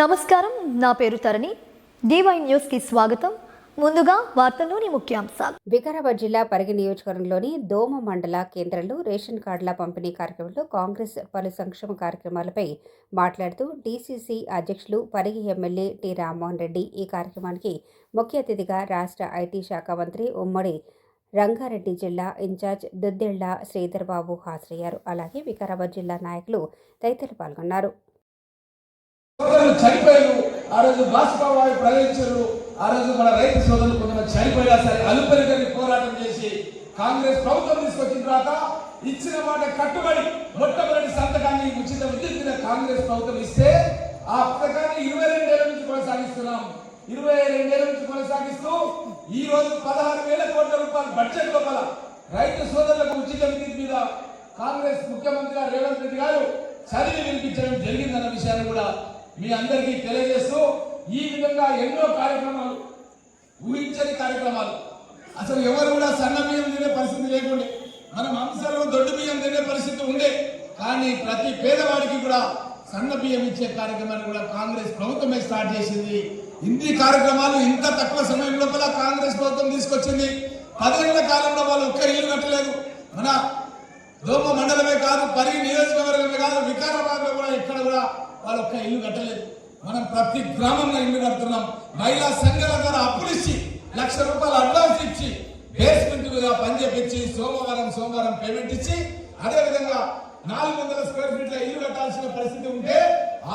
నమస్కారం నా పేరు తరణి. డివై న్యూస్కి స్వాగతం. ముందుగా వార్తల్లోని ముఖ్యాంశాలు. వికారాబాద్ జిల్లా పరిగి నియోజకవర్గంలోని దోమ మండల కేంద్రంలో రేషన్ కార్డుల పంపిణీ కార్యక్రమంలో కాంగ్రెస్ పలు సంక్షేమ కార్యక్రమాలపై మాట్లాడుతూ డీసీసీ అధ్యక్షులు పరిగి ఎమ్మెల్యే టి రామ్మోహన్ రెడ్డి ఈ కార్యక్రమానికి ముఖ్య అతిథిగా రాష్ట్ర ఐటీ శాఖ మంత్రి ఉమ్మడి రంగారెడ్డి జిల్లా ఇన్ఛార్జ్ దుద్దెళ్ళ శ్రీధర్ బాబు హాజరయ్యారు. అలాగే వికారాబాద్ జిల్లా నాయకులు తదితరులు పాల్గొన్నారు. చనిపోయారు. ఆ రోజు బాష్పవాయు ప్రవేశించారు ఆ రోజు మన రైతు సోదరులు కొంతమంది చనిపోయినా సరే అలుపెరుగని పోరాటం చేసి కాంగ్రెస్ ప్రభుత్వం తీసుకొచ్చిన తర్వాత ఇచ్చిన మాట కట్టుబడి మొట్టమొదటి సంతకాన్ని ఉచిత విద్యుత్ కాంగ్రెస్ ప్రభుత్వం ఇస్తే ఆ పథకాన్ని ఇరవై రెండేళ్ళ నుంచి కొనసాగిస్తున్నాం. ఇరవై రెండేళ్ళ నుంచి కొనసాగిస్తూ ఈ రోజు పదహారు వేల కోట్ల రూపాయల బడ్జెట్ లోపల రైతు సోదరులకు ఉచిత విద్యుత్ మీద కాంగ్రెస్ ముఖ్యమంత్రి రేవంత్ రెడ్డి గారు చదివి వినిపించడం జరిగిందన్న విషయాన్ని కూడా మీ అందరికీ తెలియజేస్తూ ఈ విధంగా ఎన్నో కార్యక్రమాలు ఊహించని కార్యక్రమాలు. అసలు ఎవరు కూడా సన్న బియ్యం తినే పరిస్థితి లేకుండే. మనం అంశాలు దొడ్డు బియ్యం తినే పరిస్థితి ఉండే. కానీ ప్రతి పేదవాడికి కూడా సన్న బియ్యం ఇచ్చే కార్యక్రమాన్ని కూడా కాంగ్రెస్ ప్రభుత్వమే స్టార్ట్ చేసింది. ఇన్ని కార్యక్రమాలు ఇంత తక్కువ సమయం లోపల కాంగ్రెస్ ప్రభుత్వం తీసుకొచ్చింది. పదేళ్ళ కాలంలో వాళ్ళు ఒక్క ఇల్లు కట్టలేదు. మన దోమ మండలమే కాదు పరి నియోజకవర్గమే కాదు వికారాబాద్లో కూడా వాళ్ళు ఒక్క ఇల్లు కట్టలేదు. మనం ప్రతి గ్రామంలో ఇల్లు కడుతున్నాం. మహిళా సంఘాల ద్వారా అప్పులు ఇచ్చి లక్ష రూపాయలు అడ్వాన్స్ ఇచ్చి బేస్మెంట్గా మీద పని చేపించి సోమవారం సోమవారం పేమెంట్ ఇచ్చి అదేవిధంగా నాలుగు వందల స్క్వేర్ ఫీట్ల ఇల్లు కట్టాల్సిన పరిస్థితి ఉంటే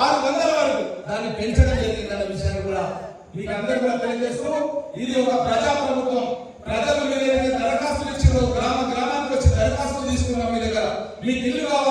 ఆరు వందల వరకు దాన్ని పెంచడం జరిగిందన్న విషయాన్ని కూడా మీకు అందరూ కూడా తెలియజేస్తూ ఇది ఒక ప్రజా ప్రభుత్వం ప్రజలు మీరు దరఖాస్తులు ఇచ్చారో గ్రామ గ్రామానికి వచ్చి దరఖాస్తులు తీసుకున్నాం మీ దగ్గర. మీకు ఇల్లు కావాలి?